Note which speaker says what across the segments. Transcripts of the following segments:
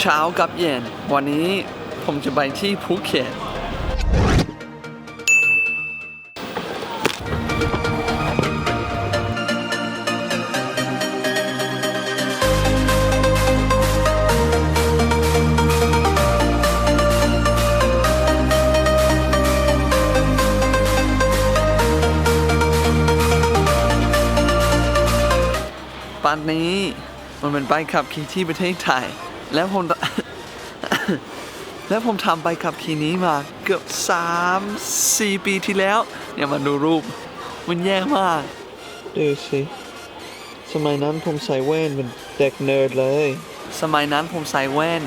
Speaker 1: เช้ากับเย็น วันนี้ผมจะไปที่ภูเก็ตปันนี้มันเป็นใบขับขี่ที่ประเทศไทย แล้วผม แล้วผมทำใบขับขี่นี้มาเกือบ 3 4 ปีที่แล้ว เนี่ยมาดูรูป มันแย่มาก ดูสิ สมัยนั้นผมใส่แว่นเป็นเด็กเนิร์ดเลย สมัยนั้นผมใส่แว่น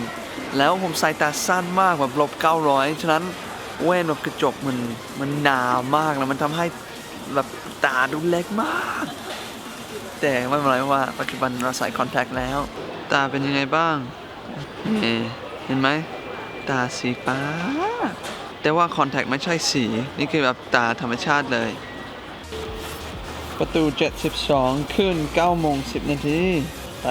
Speaker 1: แล้วผมใส่ตาสั้นมากแบบลบ900 ฉะนั้นแว่นแบบกระจกมันมันหนามากแล้วมันทำให้แบบตาดูเล็กมาก แต่ไม่เป็นไรว่าปัจจุบันเราใส่คอนแทคแล้ว ตาเป็นยังไงบ้าง นี่เห็นไหม ตาสีฟ้า แต่ว่าคอนแทคไม่ใช่สี นี่คือแบบตาธรรมชาติเลย ประตู 72 ขึ้น9โมง10 นาที ไป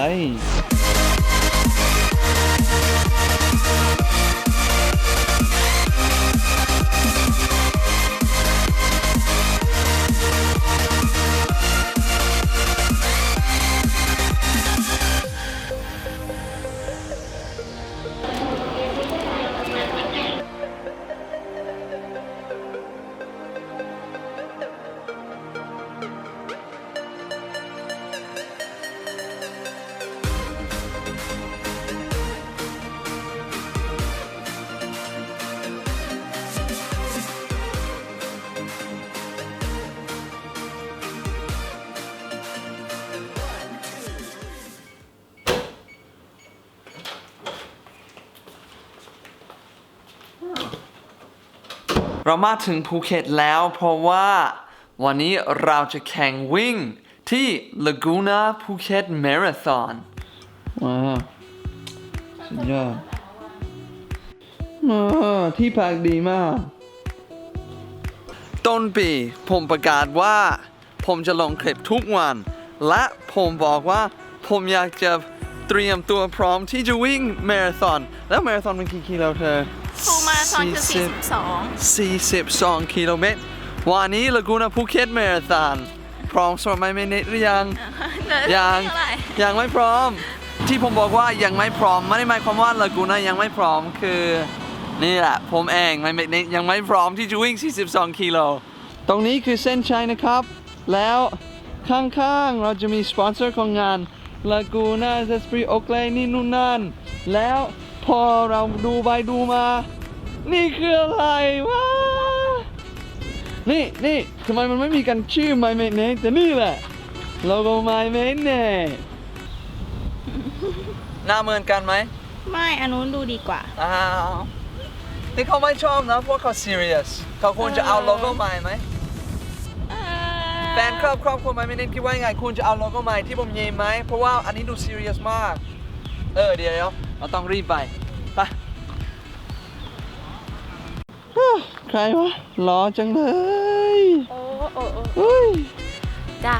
Speaker 1: เรามาถึงภูเก็ตแล้วเพราะว่าวันนี้เราจะแข่งวิ่งที่ Laguna Phuket Marathon ว้าวสุดยอดอ้าวที่พักดีมาก ต้นปีผมประกาศว่า ผมจะลงคลิปทุกวัน และผมบอกว่าผมอยากจะเตรียมตัวพร้อมที่จะวิ่งมาราธอนแล้วมาราธอนเป็นกี่กิโลเธอ
Speaker 2: ฟูลมาราธ อนคือ
Speaker 1: 40
Speaker 2: 42
Speaker 1: 42 กิโลเมตร วันนี้ลากูน่าภูเก็ตมาราธอนพร้อมสำหรับไม่เมเนตหรือยัง ยัง
Speaker 2: เท่าไหร่
Speaker 1: ยังไม่พร้อม ที่ผมบอกว่ายังไม่พร้อม ไม่ได้หมายความว่าลากูน่ายังไม่พร้อมคือนี่แหละ ผมเองไม่เมเนตยังไม่พร้อมที่จะวิ่ง 42 กิโล ตรงนี้คือเส้นชัยนะครับ แล้วข้างๆ เราจะมีสปอนเซอร์ของงาน Laguna z e s p r i t Oakley นี่นู่นนั่น แล้วพอเราดูไปดูมา นี่คืออะไรวะ นี่นี่ทำไมมันไม่มีกันชื่อ My m a d e แต่นี่แหละโลโก้ My m a d e หน้าเหมือนกันไหม
Speaker 2: ไม่อันนู้นดูดีกว่า
Speaker 1: อ้าวนี่เขาไม่ชอบนะเพราะเขา serious เขาควรจะเอาโลโก้ใหม่ไหม แฟนครอบครอบครัวไม่เน้นคิดว่ายังไงคุณจะเอาโลโก้ใหม่ที่ผมยิ้มไหม เพราะว่าอันนี้ดู serious มาก เออเดี๋ยวเดี๋ยวเราต้องรีบไป ไปฮู้ ใครวะรอจังเลย
Speaker 2: โอ้โอ้โอ้
Speaker 1: เฮ้ย
Speaker 2: จ้า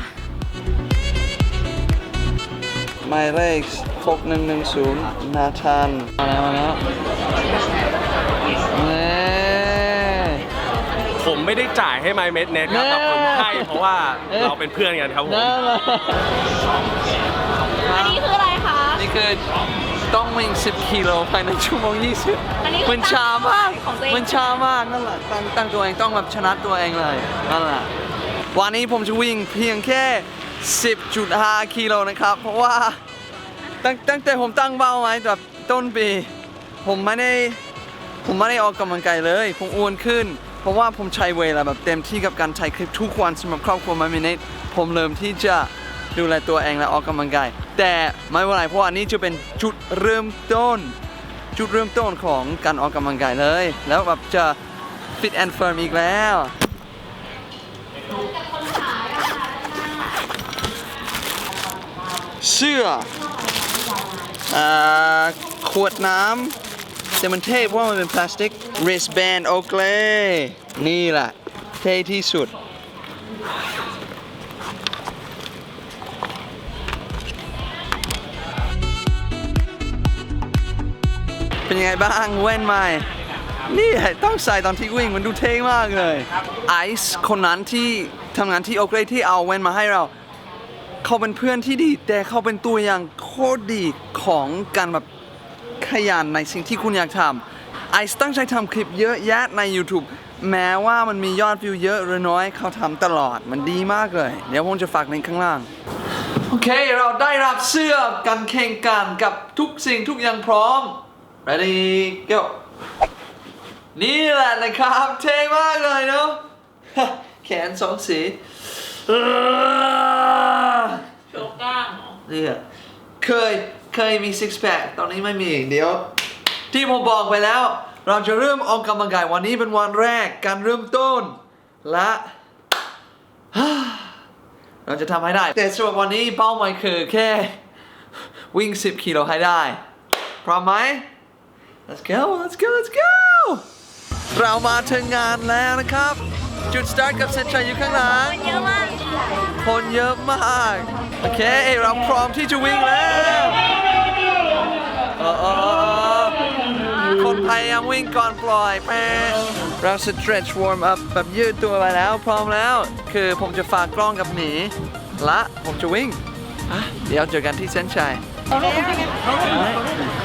Speaker 1: หมายเลข6110 นาธาน มาแล้วมาแล้วเน่
Speaker 3: ผมไม่ได้จ่ายให้ My m e d Net ครับแต่ผมให้เพราะว่า
Speaker 1: เอ๊ะ
Speaker 3: เราเป็นเพื่อนกันครับผม
Speaker 1: น่ารัก
Speaker 2: อันนี้คืออะไรคะ
Speaker 1: นี่คือ ต้องวิ่ง 10 กิโลภายในชั่วโมง 20
Speaker 2: อันนี้คือ
Speaker 1: มันช้ามาก
Speaker 2: ของตัวเอง
Speaker 1: มันช้ามากนั่นแหละตั้งตั้งตัวเองต้องแบบชนะตัวเองเลยนั่นแหละ วันนี้ผมจะวิ่งเพียงแค่ 10.5 กิโลนะครับ เพราะว่าตั้งตั้งแต่ผมตั้งเป้าไว้แบบต้นปี ผมไม่ได้ ผมไม่ได้ออกกำลังกายเลย ผมอ้วนขึ้น เพราะว่าผมใช้เวลาแบบเต็มที่กับการถ่ายคลิปทุกวันสำหรับครอบครัวมามิเนตผมเริ่มที่จะดูแลตัวเองและออกกำลังกาย แต่ไม่เป็นไรเพราะอันนี้จะเป็นจุดเริ่มต้น จุดเริ่มต้นของการออกกำลังกายเลย แล้วแบบจะ fit and firm อีกแล้วเสื้อขวดน้ำแต่มันเท่เพราะมันเป็นพลาสติก wristband โอเค นี่แหละ เท่ที่สุด เป็นยังไงบ้างแว่นใหม่ นี่ต้องใส่ตอนที่วิ่งมันดูเท่มากเลย ไอซ์คนนั้นที่ทำงานที่โอเกรที่เอาแว่นมาให้เรา เขาเป็นเพื่อนที่ดี แต่เขาเป็นตัวอย่างโคตรดีของการแบบขยันในสิ่งที่คุณอยากทำไอซ์ตั้งใจทำคลิปเยอะแยะใน YouTube แม้ว่ามันมียอดวิวเยอะหรือน้อยเขาทำตลอดมันดีมากเลย เดี๋ยวผมจะฝากในข้างล่าง โอเค เราได้รับเสื้อกันแข่งกันกับทุกสิ่งทุกอย่างพร้อม ready go นี่แหละนะครับเท่มากเลยเนาะแขนสองสีเออ
Speaker 2: โชว์กล้ามเหรอ
Speaker 1: นี่อะเคยเคยมี six pack ตอนนี้ไม่มีเดี๋ยว ที่ผมบอกไปแล้ว เราจะเริ่มออกกำลังกายวันนี้เป็นวันแรกการเริ่มต้น และเราจะทำให้ได้ แต่สำหรับวันนี้เป้าหมายคือแค่ วิ่ง 10 กิโลให้ได้ พร้อมไหม let's go let's go let's go เรามาถึงงานแล้วนะครับ จุดสตาร์ทกับเซนชัยอยู่ข้างหลัง
Speaker 2: มันเยอะมาก
Speaker 1: คนเยอะมาก โอเค เราพร้อมที่จะวิ่งแล้วเออเออเออเออคนพยายามวิ่งก่อนปล่อยแม่เรา stretch warm up แบบยืดตัวไปแล้วพร้อมแล้ว คือผมจะฝากกล้องกับหมีและผมจะวิ่งอะเดี๋ยวเจอกันที่เส้นชัยจะ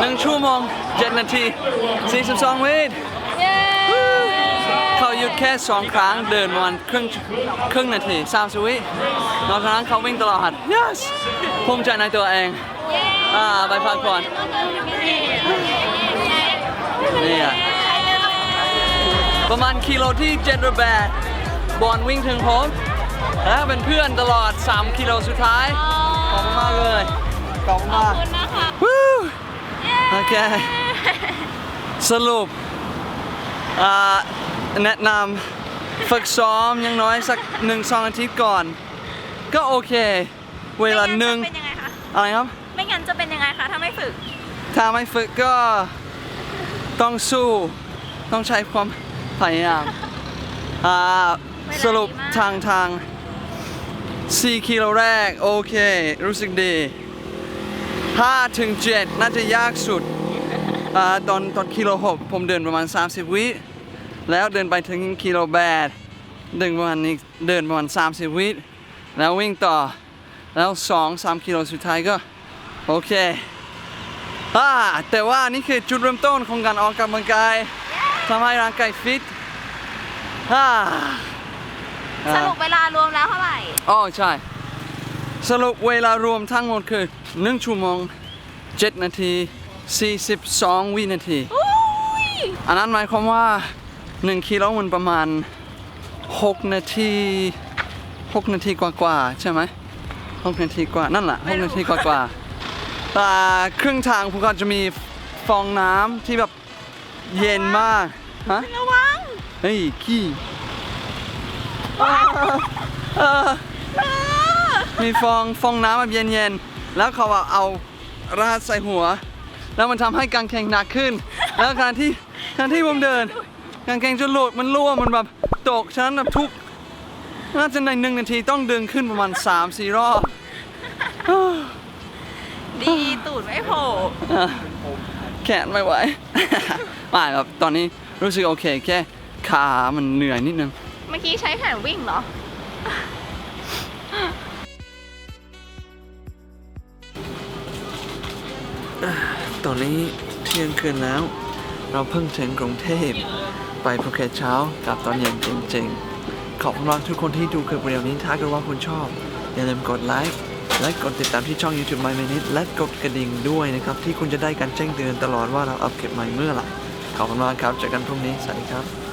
Speaker 2: หนึ่ง
Speaker 1: ชั่วโมงเจ็ดนาที42วิ
Speaker 2: เย้
Speaker 1: เขาหยุดแค่สองครั้งเดินประมาณครึ่งครึ่งนาที30วินอกจากนั้นเขาวิ่งตลอด yes ภูมิใจในตัวเองอ่าไปพักผ่อนนี่อะประมาณกิโลที่7หรือ8บอลวิ่งถึงผม แล้วเป็นเพื่อนตลอด 3 กิโลสุดท้าย ขอบคุณมากเลยขอบคุณมาก
Speaker 2: ขอบคุณนะคะ
Speaker 1: วู้โอเค สรุปอ่าแนะนำฝึกซ้อมอยังน้อยสักหนึ่งสองอาทิตย์ก่อน ก็โอเค เวลาหนึ่ง
Speaker 2: ไม่งั้จะเป็นยังไงคะ
Speaker 1: อะไรครับ
Speaker 2: ไม่งั้นจะเป็นยังไงคะถ้าไม่ฝึก
Speaker 1: ถ้าไม่ฝึกก็ต้องสู้ ต้องใช้ความพยายามอ่า
Speaker 2: เวลาดีมาก
Speaker 1: สรุปทางทาง 4กิโลแรก โอเค รู้สึกดี5ถึง7น่าจะยากสุดอตอนตอนกิโล6ผมเดินประมาณ 30 วิ แล้วเดินไปถึงกิโลแปดเดินประมาณนี้เดินประมาณ 30 วิ แล้ววิ่งต่อ แล้ว 2-3กิโลสุดท้ายก็ โอเคอ่าแต่ว่านี่คือจุดเริ่มต้นของการออกกำลังกายทำให้ร่างกายฟิตอ่า
Speaker 2: สรุปเวลารวมแล้วเท่าไหร่
Speaker 1: อ๋อใช่ สรุปเวลารวมทั้งหมดคือ1ชั่วโมง7นาที 42 วินาที
Speaker 2: อุ้ย
Speaker 1: อันนั้นหมายความว่า 1กิโลมันประมาณ 6 นาที 6 นาทีกว่าๆใช่ไหม6นาทีกว่านั่นแหละ6นาทีกว่าๆอ่าครึ่งทางผมก็จะมีฟองน้ำที่แบบเย็นมากฮะ
Speaker 2: ระวัง
Speaker 1: เฮ้ยขี้ อ่าอ่ามีฟองฟองน้ำแบบเย็นๆ แล้วเขาเอาเอาราดใส่หัว แล้วมันทำให้กางเกงหนักขึ้น แล้วการที่การที่ผมเดิน กางเกงจะหลุดมันรั่วมันแบบตกฉะนั้นแบบทุกน่าจะในหนึ่งนาทีต้องดึงขึ้นประมาณ3 4รอบ
Speaker 2: ดีตูดไม่โผล่
Speaker 1: อะแขนไม่ไหวไม่ครับตอนนี้รู้สึกโอเคแค่ขามันเหนื่อยนิดนึง
Speaker 2: เมื่อกี้ใช้แขนวิ่งเหรอ
Speaker 1: ตอนนี้เที่ยงคืนแล้ว เราเพิ่งถึงกรุงเทพ ไปภูเก็ตเช้ากับตอนเย็นจริงๆ ขอบคุณมากทุกคนที่ดูคลิปวิดีโอนี้ถ้าเกิดว่าคุณชอบ อย่าลืมกดไลค์และกดติดตามที่ช่อง YouTube My Minute และกดกระดิ่งด้วยนะครับ ที่คุณจะได้การแจ้งเตือนตลอดว่าเราอัปเก็บใหม่เมื่อไหร่ขอบคุณมากครับเจอกันพรุ่งนี้ สวัสดีครับ